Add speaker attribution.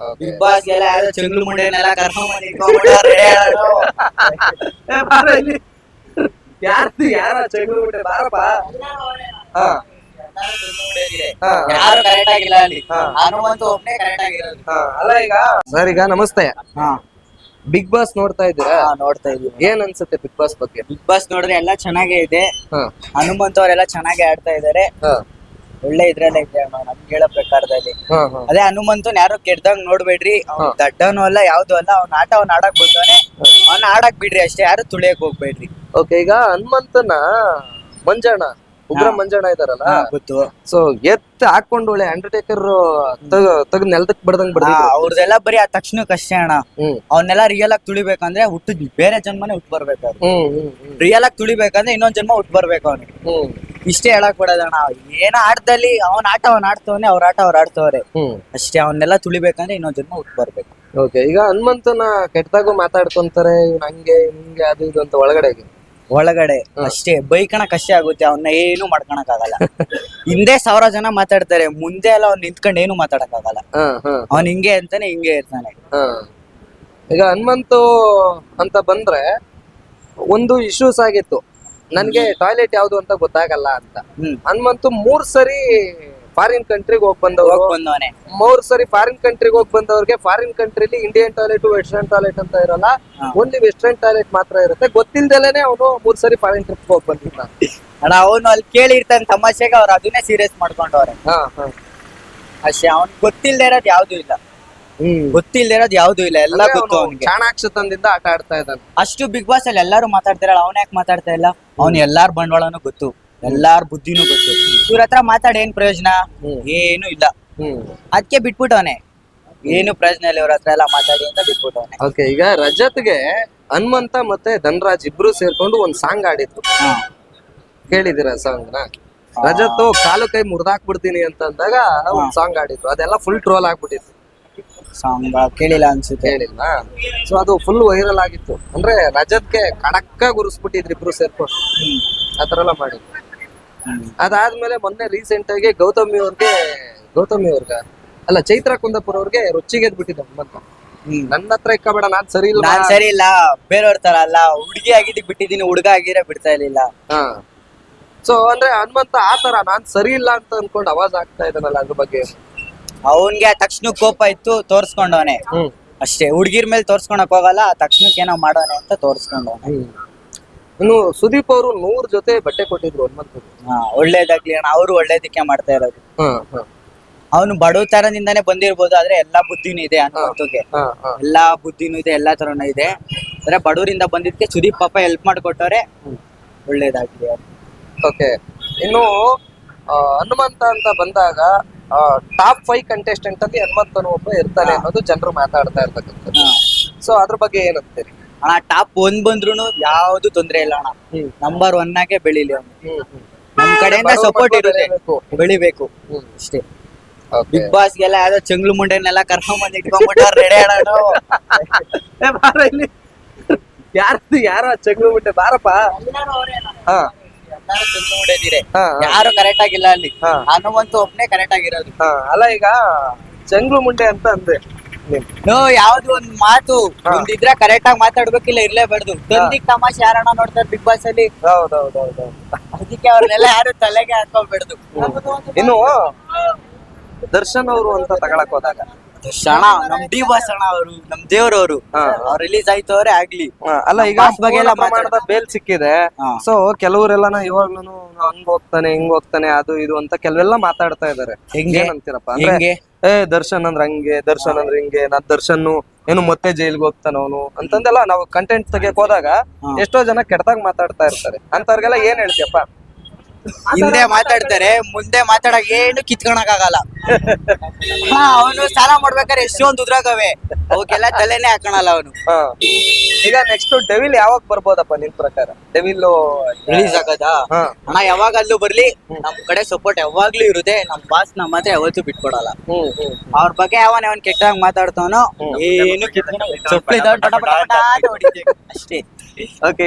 Speaker 1: Big boss ಎಲ್ಲ ಯಾರೋ ಮುಂಡೆನೆಲ್ಲ ಇಟ್ಕೊಂಡ್ಬಿಟ್ಟಾರೆ.
Speaker 2: ಯಾರ್ದು ಬಿಟ್ಟೆ ಬಾರಪ್ಪ. ಹಾ. ಹಾ.
Speaker 1: ಯಾರು ಕರೆಕ್ಟ್ ಆಗಿಲ್ಲ ಅಲ್ಲಿ.
Speaker 2: ಹಾ.
Speaker 1: ಹನುಮಂತು ಒಬ್ನೇ ಕರೆಕ್ಟ್ ಆಗಿರೋದು.
Speaker 2: ಹಾ, ಅಲ್ಲ ಈಗ ಸರ್ ಈಗ ನಮಸ್ತೆ.
Speaker 1: ಹಾ.
Speaker 2: ಬಿಗ್ ಬಾಸ್ ನೋಡ್ತಾ ಇದ್ದೀರಾ?
Speaker 1: ಹಾ, ನೋಡ್ತಾ ಇದೀವಿ
Speaker 2: ಏನ್ ಅನ್ಸುತ್ತೆ ಬಿಗ್ ಬಾಸ್ ಬಗ್ಗೆ?
Speaker 1: ಬಿಗ್ ಬಾಸ್ ನೋಡಿದ್ರೆ ಎಲ್ಲಾ ಚೆನ್ನಾಗೇ ಇದೆ. ಹನುಮಂತ ಅವರೆಲ್ಲ ಚೆನ್ನಾಗಿ ಆಡ್ತಾ ಇದಾರೆ
Speaker 2: ಹಾ.
Speaker 1: ಒಳ್ಳೆ ಇದ್ರಲ್ಲೇ ಇದೆ ಅಣ್ಣ, ನಮ್ಗೆ ಹೇಳೋ ಪ್ರಕಾರದಲ್ಲಿ. ಅದೇ ಹನುಮಂತನ್ ಯಾರು ಕೆಡ್ದಂಗ್ ನೋಡ್ಬೇಡ್ರಿ ಅವ್ನ್. ದಡ್ಡನು ಅಲ್ಲ ಯಾವ್ದು ಅಲ್ಲ ಅವ್ನ ಆಟ ಅವ್ನ ಆಡಕ್ ಬಂದವನೆ ಅವ್ನ ಆಡಕ್ ಬಿಡ್ರಿ ಅಷ್ಟೇ ಯಾರು ತುಳಿಯಕ್ ಹೋಗ್ಬೇಡ್ರಿ.
Speaker 2: ಓಕೆ ಈಗ ಹನುಮಂತನ ಮಂಜಣ್ಣ ಉಗ್ರ. ಮಂಜಣ್ಣ ಇದಾರಲ್ಲ?
Speaker 1: ಗೊತ್ತು.
Speaker 2: ಸೊ ಎತ್ ಹಾಕೊಂಡು ಒಳ್ಳೆ ಅಂಡರ್ಟೇಕರ್ ತಗ್ ನೆಲದಕ್ ಬಡ್ದಂಗ್ ಬಿಡ
Speaker 1: ಅವ್ರದೆಲ್ಲ ಬರೀ ಆ ತಕ್ಷಣಕ್ಕಷ್ಟೇ ಅಣ್ಣ.
Speaker 2: ಹ್ಮ್.
Speaker 1: ಅವನ್ನೆಲ್ಲ ರಿಯಲ್ ಆಗಿ ತುಳಿಬೇಕಂದ್ರೆ ಹುಟ್ಟು ಬೇರೆ ಜನ್ಮನೆ ಹುಟ್ಟು ಬರ್ಬೇಕು ರಿಯಲ್ ಆಗಿ ತುಳಿಬೇಕಂದ್ರೆ ಇನ್ನೊಂದ್ ಜನ್ಮ ಹುಟ್ಟು ಬರ್ಬೇಕು ಅವ್ನಿಗೆ ಇಷ್ಟೇ ಹೇಳಕ್ ಬಿಡೋದಣ್ಣ. ಏನ ಆಟದಲ್ಲಿ ಅವನ ಆಟ ಅವ್ನ ಆಡ್ತವನೆ ಅವ್ರ ಆಟ ಅವ್ರ ಆಡ್ತವ್ರೆ.
Speaker 2: ಹ್ಮ್.
Speaker 1: ಅಷ್ಟೇ ಅವನ್ನೆಲ್ಲ ತುಳಿಬೇಕಂದ್ರೆ ಇನ್ನೊಂದ್ ಜನ್ಮ ಹುಟ್ಟು ಬರ್ಬೇಕು.
Speaker 2: ಓಕೆ ಈಗ ಹನುಮಂತನ ಕೆಟ್ಟದಾಗೂ ಮಾತಾಡ್ಕೊಂತಾರೆ ಇವ್ ಹಂಗೆ ಹಿಂಗೆ ಅದು ಇದು ಅಂತ ಒಳಗಡೆಗೆ
Speaker 1: ಒಳಗಡೆ
Speaker 2: ಹ್ಮ್.
Speaker 1: ಅಷ್ಟೇ ಬೈಕಣ ಕಷ್ಟ ಆಗುತ್ತೆ ಅವನ್ನ ಏನು ಮಾಡ್ಕೊಳಕ್ ಆಗಲ್ಲ ಹಿಂದೆ ಸಾವಿರ ಜನ ಮಾತಾಡ್ತಾರೆ ಮುಂದೆ ಎಲ್ಲ ಅವ್ನ್ ನಿಂತ್ಕೊಂಡು ಏನು ಮಾತಾಡಕ್ ಆಗಲ್ಲ
Speaker 2: ಹಾ ಹಾ.
Speaker 1: ಅವ್ನ್ ಹಿಂಗೆ ಅಂತಾನೆ ಹಿಂಗೆ ಇರ್ತಾನೆ
Speaker 2: ಹಾ. ಈಗ ಹನುಮಂತು ಅಂತ ಬಂದ್ರೆ ಒಂದು ಇಶ್ಯೂಸ್ ಆಗಿತ್ತು. ನನ್ಗೆ ಟಾಯ್ಲೆಟ್ ಯಾವ್ದು ಅಂತ ಗೊತ್ತಾಗಲ್ಲ ಅಂತ. ಹನುಮಂತು ಮೂರ್ ಸರಿ ಫಾರಿನ್ ಕಂಟ್ರಿಗೆ ಹೋಗ್ ಬಂದವ್ರು.
Speaker 1: ಬಂದವನೆ.
Speaker 2: ಮೂರ್ ಸರಿ ಫಾರಿನ್ ಕಂಟ್ರಿಗೆ ಹೋಗ್ ಬಂದವ್ರಿಗೆ ಫಾರಿನ್ ಕಂಟ್ರಿಲಿ ಇಂಡಿಯನ್ ಟಾಯ್ಲೆಟ್ ವೆಸ್ಟರ್ನ್ ಟಾಯ್ಲೆಟ್ ಅಂತ ಇರಲ್ಲ. ಓನ್ಲಿ ವೆಸ್ಟರ್ನ್ ಟಾಯ್ಲೆಟ್ ಮಾತ್ರ ಇರುತ್ತೆ. ಗೊತ್ತಿಲ್ದಲೇನೆ ಅವನು ಮೂರ್ ಸರಿ ಫಾರಿನ್ ಟ್ರಿಪ್ ಹೋಗ್ ಬಂದಿದ್ದ.
Speaker 1: ಅಣ್ಣ ಅವನು ಅಲ್ಲಿ ಕೇಳಿರ್ತಾನೆ ತಮಾಷೆಗೆ ಅವ್ರು ಅದನ್ನೇ ಸೀರಿಯಸ್ ಮಾಡ್ಕೊಂಡವ್ರೆ. ಅಷ್ಟೇ ಅವ್ನ್ ಗೊತ್ತಿಲ್ದೇ ಇರೋದ್ ಯಾವ್ದು ಇಲ್ಲ.
Speaker 2: ಹ್ಮ್.
Speaker 1: ಗೊತ್ತಿಲ್ದೇ ಇರೋದ್ ಯಾವ್ದು ಇಲ್ಲ ಎಲ್ಲ ಗೊತ್ತು ಚಾಣಾಕ್ಷ
Speaker 2: ಚಾಣಾಕ್ಷತನದಿಂದ ಆಟ ಆಡ್ತಾ ಇದ್ದಾನೆ.
Speaker 1: ಅಷ್ಟು ಬಿಗ್ ಬಾಸ್ ಅಲ್ಲಿ ಎಲ್ಲಾರು ಮಾತಾಡ್ತಿರಲ್ಲ ಅವ್ನ ಯಾಕೆ ಮಾತಾಡ್ತಾ ಇಲ್ಲ? ಅವ್ನ್ ಎಲ್ಲಾರ್ ಬಂಡವಾಳನು ಗೊತ್ತು ಎಲ್ಲಾರ ಬುದ್ಧಿನೂ ಗೊತ್ತು. ಇವ್ರ ಹತ್ರ ಮಾತಾಡ ಏನ್ ಪ್ರಯೋಜನ. ಏನು ಇಲ್ಲ. ಅದಕ್ಕೆ ಬಿಟ್ಬಿಟ್ಟವನೆ ಏನು ಪ್ರಯೋಜನ ಇಲ್ಲ ಇವ್ರ ಹತ್ರ ಎಲ್ಲ ಮಾತಾಡಿ ಅಂತ ಬಿಟ್ಬಿಟ್ಟವನೆ
Speaker 2: ಓಕೆ ಈಗ ರಜತ್ಗೆ ಹನುಮಂತ ಮತ್ತೆ ಧನ್ರಾಜ್ ಇಬ್ರು ಸೇರ್ಕೊಂಡು ಒಂದ್ ಸಾಂಗ್ ಆಡಿದ್ರು ಕೇಳಿದಿರ ಸಾಂಗ್ನ? ರಜತ್ ಕಾಲು ಕೈ ಮುರ್ದಾಕ್ಬಿಡ್ತೀನಿ ಅಂತ ಅಂದಾಗ ಒಂದ್ ಸಾಂಗ್ ಆಡಿದ್ರು ಅದೆಲ್ಲ ಫುಲ್ ಟ್ರೋಲ್ ಆಗ್ಬಿಟ್ಟಿತ್ತು.
Speaker 1: ಸಾಂಗ್ ಕೇಳಿಲ್ಲ ಅನ್ಸುತ್ತೆ.
Speaker 2: ಸೊ ಅದು ಫುಲ್ ವೈರಲ್ ಆಗಿತ್ತು. ಅಂದ್ರೆ ರಜತ್ಗೆ ಕಡಕ್ಕ ಗುರುಸ್ಬಿಟ್ಟಿದ್ರು ಇಬ್ರು ಸೇರ್ಕೊಂಡು.
Speaker 1: ಆತರೆಲ್ಲ
Speaker 2: ಮಾಡಿ ಎಲ್ಲ. ಅದಾದ್ಮೇಲೆ ಮೊನ್ನೆ ರೀಸೆಂಟ್ ಆಗಿ ಗೌತಮಿ ಅವ್ರಿಗೆ ಗೌತಮಿ ಅವ್ರಿಗ. ಅಲ್ಲ ಚೈತ್ರ ಕುಂದಪುರ ಅವ್ರಿಗೆ ರುಚಿಗೆ ಬಿಟ್ಟಿದ್ದ ಹನುಮಂತ
Speaker 1: ಹ್ಮ್.
Speaker 2: ನನ್ನ ಹತ್ರ ಇಕ್ಕಬೇಡ ನಾನ್ ಸರಿ ಇಲ್ಲ.
Speaker 1: ನಾನ್ ಸರಿ ಇಲ್ಲ. ಬೇರೆಯವ್ರ ತರ ಅಲ್ಲ. ಹುಡುಗಿ ಆಗಿದ್ದಕ್ ಬಿಟ್ಟಿದೀನಿ ಹುಡುಗ ಆಗಿರ ಬಿಡ್ತಾ ಇರ್ಲಿಲ್ಲ.
Speaker 2: ಹಾ. ಸೊ ಅಂದ್ರೆ ಹನುಮಂತ ಆ ತರ ನಾನ್ ಸರಿ ಇಲ್ಲ ಅಂತ ಅನ್ಕೊಂಡು ಅವಾಜ್ ಆಗ್ತಾ ಇದ್ದಾನಲ್ಲ ಅದ್ರ ಬಗ್ಗೆ.
Speaker 1: ಅವನ್ಗೆ ತಕ್ಷಣ ಕೋಪ ಇತ್ತು ತೋರ್ಸ್ಕೊಂಡವನೆ. ಅಷ್ಟೇ ಹುಡ್ಗಿರ್ ಮೇಲೆ ತೋರ್ಸ್ಕೊಳಕ್ ಹೋಗಲ್ಲ ಆ ತಕ್ಷಣಕ್ಕೆ ಏನೋ ಮಾಡೋನೆ ಅಂತ ತೋರ್ಸ್ಕೊಂಡವನೆ.
Speaker 2: ಇನ್ನು ಸುದೀಪ್ ಅವರು ನೂರ್ ಜೊತೆ ಬಟ್ಟೆ ಕೊಟ್ಟಿದ್ರು
Speaker 1: ಹಾ ಒಳ್ಳೇದಾಗ್ಲಿ ಅಣ್ಣ ಅವರು ಒಳ್ಳೇದಕ್ಕೆ ಮಾಡ್ತಾ ಇರೋದು. ಅವನು ಬಡವತನದಿಂದಾನೇ ಬಂದಿರ್ಬೋದು ಆದ್ರೆ ಎಲ್ಲಾ ಬುದ್ಧಿನೂ ಇದೆ
Speaker 2: ಅನ್ನೋದಕ್ಕೆ
Speaker 1: ಎಲ್ಲಾ ಬುದ್ಧಿನೂ ಇದೆ ಎಲ್ಲಾ ತರನೂ ಇದೆ. ಅಂದ್ರೆ ಬಡವರಿಂದ ಬಂದಿದ್ಕೆ ಸುದೀಪ್ ಪಾಪ ಹೆಲ್ಪ್ ಮಾಡ್ಕೊಟ್ಟವ್ರೆ. ಒಳ್ಳೇದಾಗ್ಲಿ
Speaker 2: ಓಕೆ ಇನ್ನು ಹನುಮಂತ ಅಂತ ಬಂದಾಗ ಟಾಪ್ ಫೈವ್ ಕಂಟೆಸ್ಟೆಂಟ್ ಅಲ್ಲಿ ಹನುಮಂತ ಒಬ್ಬ ಇರ್ತಾನೆ ಅನ್ನೋದು ಜನರು ಮಾತಾಡ್ತಾ ಇರ್ತಕ್ಕಂಥದ್ದು. ಸೊ ಅದ್ರ ಬಗ್ಗೆ ಏನಂತೀರಿ
Speaker 1: ಅಣ್ಣ ಟಾಪ್ ಒಂದ್ ಬಂದ್ರು ಯಾವ್ದು ತೊಂದ್ರೆ ಇಲ್ಲ ಅಣ್ಣ. ನಂಬರ್ ಒನ್ ಆಗೆ ಬೆಳಿಲಿ ಅವ್ನು. ನಮ್ ಕಡೆಯಿಂದ ಸಪೋರ್ಟ್ ಇರುತ್ತೆ.
Speaker 2: ಬೆಳಿಬೇಕು.
Speaker 1: ಅಷ್ಟೇ. ಬಿಗ್ ಬಾಸ್ ಗೆಲ್ಲ ಯಾವ್ದೋ ಚಂಗ್ಲು ಮುಂಡೆನೆಲ್ಲ ಕರ್ಕೊಂಡ್ ಬಂದ್ ಇಟ್ಕೊಂಡ್ಬಿಟ್ಟಾರ ರೆಡಿ ಆಡೋಣ
Speaker 2: ಯಾರು ಯಾರ ಚಂಗ್ಲು ಮುಂಡೆ? ಬಾರಪ್ಪ. ಹಾ. ಹಾ ಹಾ.
Speaker 1: ಯಾರು ಕರೆಕ್ಟ್ ಆಗಿಲ್ಲ ಅಲ್ಲಿ.
Speaker 2: ಹಾ.
Speaker 1: ಹನುಮಂತು ಒಬ್ನೇ ಕರೆಕ್ಟ್ ಆಗಿರೋದು.
Speaker 2: ಹಾ ಅಲ್ಲ ಈಗ ಚಂಗ್ಲು ಮುಂಡೆ ಅಂತ ಅಂದೆ ನೀನ್.
Speaker 1: ನೋ ಯಾವ್ದು ಒಂದ್ ಮಾತು.
Speaker 2: ಹಾ.
Speaker 1: ಒಂದಿದ್ರೆ ಕರೆಕ್ಟ್ ಆಗಿ ಮಾತಾಡ್ಬೇಕಿಲ್ಲ ಇರ್ಲೇಬಾರ್ದು. ತಂದಿಗ್ ತಮಾಷೆ ಯಾರಣ್ಣ ನೋಡ್ತಾರೆ ಬಿಗ್ ಬಾಸ್ ಅಲ್ಲಿ?
Speaker 2: ಹೌದು
Speaker 1: ಅದಕ್ಕೆ ಅವ್ರನ್ನೆಲ್ಲ ಯಾರು ತಲೆಗೆ ಹಾಕೋಬೇಡ್ದು.
Speaker 2: ಇನ್ನು ದರ್ಶನ್ ಅವರು ಅಂತ ತಗೊಳಕ್ ಹೋದಾಗ.
Speaker 1: ಅಣ್ಣ ನಮ್ ಡಿ ಬಾಸ್ ಅವರು ನಮ್ ದೇವ್ರವ್ರು. ಅವ್ರು ರಿಲೀಸ್ ಆಯ್ತವ್ರೆ ಆಗ್ಲಿ.
Speaker 2: ಹಾ, ಅಲ್ಲ ಈಗ
Speaker 1: ಬಾಸ್ ಬಗ್ಗೆ ಎಲ್ಲ
Speaker 2: ಪೂರ್ಣ ಪ್ರಮಾಣದ ಬೇಲ್ ಸಿಕ್ಕಿದೆ.
Speaker 1: ಹಾ.
Speaker 2: ಸೊ ಕೆಲವರೆಲ್ಲ ಇವಾಗ್ಲೂ ಹಂಗ್ ಹೋಗ್ತಾನೆ ಹಿಂಗ್ ಹೋಗ್ತಾನೆ ಅದು ಇದು ಅಂತ ಕೆಲವೆಲ್ಲ ಮಾತಾಡ್ತಾ ಇದಾರೆ.
Speaker 1: ಹೆಂಗೆ?
Speaker 2: ಏನಂತೀರಪ್ಪ? ಅಂದ್ರೆ
Speaker 1: ಹೆಂಗೆ?
Speaker 2: ಏ ದರ್ಶನ್ ಅಂದ್ರೆ ಹಂಗೆ ದರ್ಶನ್ ಅಂದ್ರೆ ಹಿಂಗೆ ನಾನ್ ದರ್ಶನ್ ಏನು ಮತ್ತೆ ಜೈಲ್ಗೆ ಹೋಗ್ತಾನ ಅವನು ಅಂತಂದೆಲ್ಲ ನಾವು ಕಂಟೆಂಟ್ ತೆಗಿಯಕ್ ಹೋದಾಗ ಎಷ್ಟೋ ಜನ ಕೆಟ್ಟದಾಗ ಮಾತಾಡ್ತಾ ಇರ್ತಾರೆ. ಅಂತವ್ರಿಗೆಲ್ಲ ಏನ್ ಹೇಳ್ತೀಯಪ್ಪ?
Speaker 1: ಹಿಂದೆ ಮಾತಾಡ್ತಾರೆ ಮುಂದೆ ಮಾತಾಡಕ್ ಏನು ಕಿತ್ಕೊಳಕ್ ಆಗಲ್ಲ ಅವನು ಸ್ನಾನ ಮಾಡ್ಬೇಕಾದ್ರೆ ಎಷ್ಟೊಂದು ಉದ್ರಾಗವೆ. ಅವಕ್ಕೆಲ್ಲ ತಲೆನೇ ಹಾಕೋಣಲ್ಲ ಅವನು.
Speaker 2: ಹಾ. ಈಗ ನೆಕ್ಸ್ಟ್ ಡೆವಿಲ್ ಯಾವಾಗ ಬರ್ಬೋದಪ್ಪ ನಿನ್ ಪ್ರಕಾರ? ಡೆವಿಲ್
Speaker 1: ರಿಲೀಸ್ ಆಗದ?
Speaker 2: ಹಾ.
Speaker 1: ಅಣ್ಣ ಯಾವಾಗ ಅಲ್ಲೂ ಬರ್ಲಿ ನಮ್ ಕಡೆ ಸಪೋರ್ಟ್ ಯಾವಾಗ್ಲೂ ಇರುತ್ತೆ. ನಮ್ ಬಾಸ್ ನಮ್ಮ ಮಾತ್ರ ಯಾವತ್ತೂ ಬಿಟ್ಕೊಡಲ್ಲ. ಅವ್ರ ಬಗ್ಗೆ ಯಾವನ್ ಯಾವನ್ ಕೆಟ್ಟಾಗ ಮಾತಾಡ್ತಾನೋ ಏನು ಕಿತ್ಕೊಂಡು ಚಪ್ಪಲಿ ತಗೊಂಡ್ ಪಟ ಪಟ ಪಟ ಅಂತ ಹೊಡಿತೀವಿ. ಅಷ್ಟೇ.
Speaker 2: ಓಕೆ